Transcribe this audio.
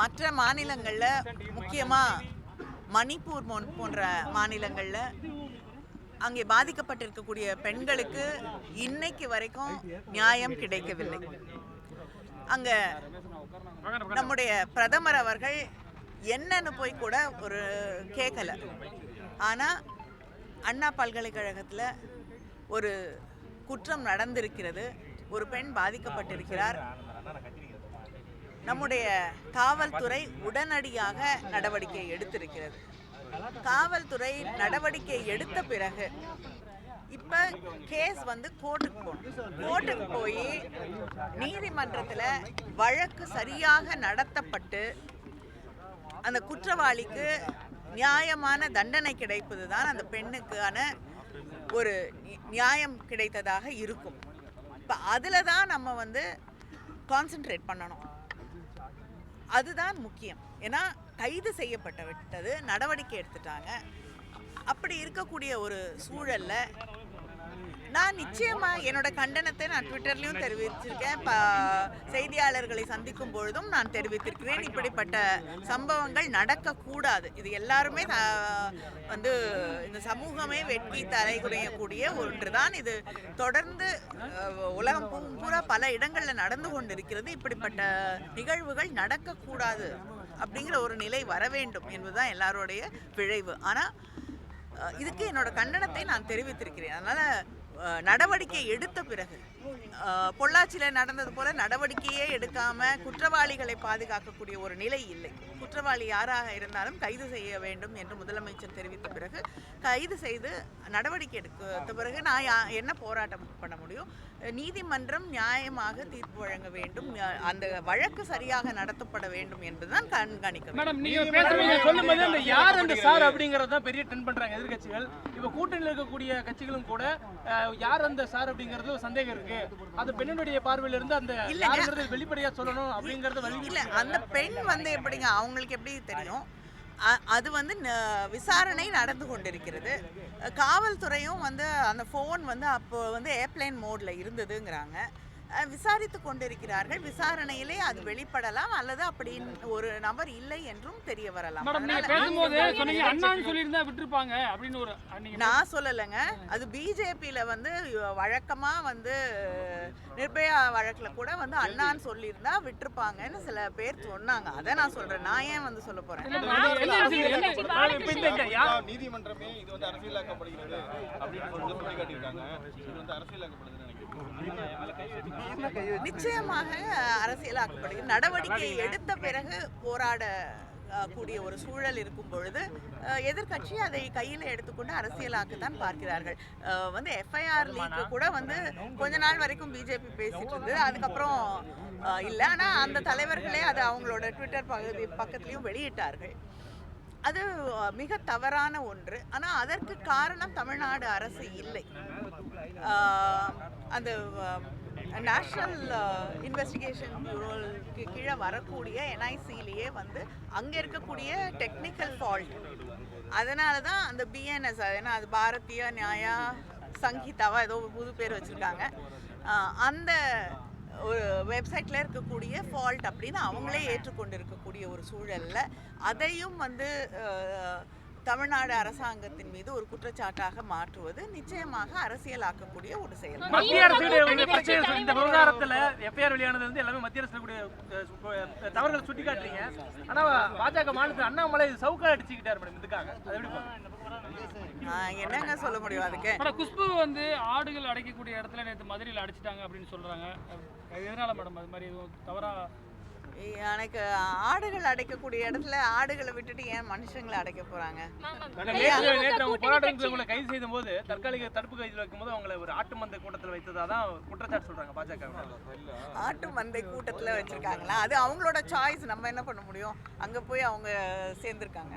மற்ற மாநிலங்களில் முக்கியமாக மணிப்பூர் போன்ற மாநிலங்களில் அங்கே பாதிக்கப்பட்டிருக்கக்கூடிய பெண்களுக்கு இன்னைக்கு வரைக்கும் நியாயம் கிடைக்கவில்லை. அங்கே நம்முடைய பிரதமர் அவர்கள் என்னன்னு போய் கூட ஒரு கேட்கல ஆனால் அண்ணா பல்கலைக்கழகத்தில் ஒரு குற்றம் நடந்திருக்கிறது. ஒரு பெண் பாதிக்கப்பட்டிருக்கிறார். நம்முடைய காவல்துறை உடனடியாக நடவடிக்கை எடுத்திருக்கிறது. காவல்துறை நடவடிக்கை எடுத்த பிறகு இப்ப கேஸ் வந்து கோர்ட்டுக்கு போகணும். கோர்ட்டுக்கு போய் நீதிமன்றத்துல வழக்கு சரியாக நடத்தப்பட்டு அந்த குற்றவாளிக்கு நியாயமான தண்டனை கிடைப்பது தான் அந்த பெண்ணுக்கான ஒரு நியாயம் கிடைத்ததாக இருக்கும். இப்போ அதில் தான் நம்ம வந்து கான்சென்ட்ரேட் பண்ணணும். அதுதான் முக்கியம். ஏன்னா கைது செய்யப்பட்ட விட்டது நடவடிக்கை எடுத்துட்டாங்க. அப்படி இருக்கக்கூடிய ஒரு சூழலில் நான் நிச்சயமா என்னோட கண்டனத்தை நான் ட்விட்டர்லையும் தெரிவிச்சிருக்கேன். ப செய்தியாளர்களை சந்திக்கும் பொழுதும் நான் தெரிவித்திருக்கிறேன். இப்படிப்பட்ட சம்பவங்கள் நடக்கக்கூடாது. இது எல்லாருமே வந்து இந்த சமூகமே வெட்கி தலைகுறையக்கூடிய ஒன்றுதான். இது தொடர்ந்து உலகம் பூ- பூரா பல இடங்களில் நடந்து கொண்டிருக்கிறது. இப்படிப்பட்ட நிகழ்வுகள் நடக்கக்கூடாது அப்படிங்கிற ஒரு நிலை வர வேண்டும் என்பதுதான் எல்லாருடைய விழைவு ஆனால் இதுக்கு என்னோட கண்டனத்தை நான் தெரிவித்திருக்கிறேன். அதனால நடவடிக்கை எடுத்த பிறகு பொள்ளாச்சியில நடந்தது போல நடவடிக்கையே எடுக்காம குற்றவாளிகளை பாதுகாக்கக்கூடிய ஒரு நிலை இல்லை. குற்றவாளி யாராக இருந்தாலும் கைது செய்ய வேண்டும் என்று முதலமைச்சர் தெரிவித்த பிறகு கைது செய்து நடவடிக்கை எடுத்த பிறகு நான் யா- என்ன போராட்டம் பண்ண முடியும்? நீதிமன்றம் நியாயமாக தீர்ப்பு வழங்க வேண்டும். அந்த வழக்கு சரியாக நடத்தப்பட வேண்டும் என்பதுதான் கண்காணிக்க வேண்டும். மேடம் நீங்க பேசுறீங்க சொல்லும்போது அந்த யார் அந்த சார் அப்படிங்கறது தான் பெரிய டென் பண்றாங்க எதிர்க்கட்சிகள் இப்ப கூட்டணியில் இருக்கக்கூடிய கட்சிகளும் கூட யார் அந்த சார் அப்படிங்கறது சந்தேகம் இருக்கு. அது பெண்ணுடைய பார்வையில இருந்து அந்த. யாருங்கிறது வெளிப்படையா சொல்லணும் அப்படிங்கறது இல்ல அந்த பெண் வந்து எப்படிங்க அவங்களுக்கு எப்படி தெரியும்? அது வந்து விசாரணை நடந்து கொண்டிருக்கிறது. காவல்துறையும் வந்து அந்த ஃபோன் வந்து அப்போ வந்து ஏர்ப்ளைன் மோட்ல இருந்ததுங்கிறாங்க. விசாரித்து கொண்டிருக்கிறார்கள். விசாரணையிலே அது வெளிப்படலாம் அல்லது அப்படி ஒரு நபர் இல்லை என்றும் தெரிய வரலாம். அப்படின்னு நான் சொல்லலைங்க. அது பிஜேபியில வந்து வழக்கமா வந்து நிர்பயா வழக்குல கூட வந்து அண்ணான்னு சொல்லியிருந்தா விட்டுருப்பாங்கன்னு சில பேர் சொன்னாங்க. அதை நான் சொல்றேன். நான் ஏன் வந்து சொல்ல போறேன்? நீதிமன்றமே இது வந்து அரசியலாக்கப்படுகிறது அப்படின்னு சொல்லி சுட்டிக்காட்டியிருக்காங்க இது வந்து அரசியலாக்கப்படுதுன்னு நினைக்கிறேன் நிச்சயமாக அரசியலாக்கப்படுகிறது. நடவடிக்கை எடுத்த பிறகு போராட கூடிய ஒரு சூழல் இருக்கும் பொழுது எதிர்கட்சி எதிர்க்கட்சி அதை கையில் எடுத்துக்கொண்டு அரசியலாக்கத்தான் பார்க்கிறார்கள். வந்து எஃப்ஐஆர் லீக்கு கூட வந்து கொஞ்ச நாள் வரைக்கும் பிஜேபி பேசிட்டு இருந்தது. அதுக்கப்புறம் இல்லை. ஆனால் அந்த தலைவர்களே அதை அவங்களோட ட்விட்டர் பகுதி பக்கத்துலேயும் வெளியிட்டார்கள். அது மிக தவறான ஒன்று. ஆனால் அதற்கு காரணம் தமிழ்நாடு அரசு இல்லை. அந்த நேஷ்னல் இன்வெஸ்டிகேஷன் பியூரோக்கு கீழே வரக்கூடிய என்ஐசிலேயே வந்து அங்கே இருக்கக்கூடிய டெக்னிக்கல் ஃபால்ட் அதனால தான் அந்த பிஎன்எஸ் ஏன்னா அது பாரதிய நியாயா சங்கீதாவா ஏதோ ஒரு புது பேர் வச்சுருக்காங்க. அந்த ஒரு வெப்சைட்டில் இருக்கக்கூடிய ஃபால்ட் அப்படின்னு அவங்களே ஏற்றுக்கொண்டு இருக்கக்கூடிய ஒரு சூழலில் அதையும் வந்து தமிழ்நாடு அரசாங்கத்தின் மீது ஒரு குற்றச்சாட்டாக மாற்றுவது நிச்சயமாக அரசியலாக்கக்கூடிய ஒரு செயல். மத்திய அரசுடைய இந்த விவகாரத்துல எஃப்ஐஆர் வெளியானது வந்து எல்லாமே மத்திய அரசு கூடிய தவறுகள் சுட்டி காட்டுறீங்க ஆனா பாஜக மாநிலத்தில் அண்ணாமலை சவுக்கா அடிச்சுக்கிட்டாரு மேடம் இதுக்காக. அது எப்படி என்னங்க சொல்ல முடியும் அதுக்கு? மேடம் குஷ்பு வந்து ஆடுகள் அடைக்கக்கூடிய இடத்துல நேற்று மதுரையில் அடிச்சிட்டாங்க அப்படின்னு சொல்றாங்க. எதனால மேடம் அது மாதிரி எதுவும் தவறா எனக்கு ஆடுகள் அடைக்கக்கூடிய இடத்துல ஆடுகளை விட்டுட்டு ஏன் மனுஷங்களை அடைக்க போறாங்க? உங்களை கைது செய்த போது தற்காலிக தடுப்பு கைதில் வைக்கும்போது அவங்களை ஒரு ஆட்டு மந்த கூட்டத்தில் வைத்ததா தான் குற்றச்சாட்டு சொல்றாங்க பாஜக. ஆட்டு மந்தை கூட்டத்துல வச்சிருக்காங்களா? அது அவங்களோட சாய்ஸ் நம்ம என்ன பண்ண முடியும்? அங்க போய் அவங்க சேர்ந்திருக்காங்க.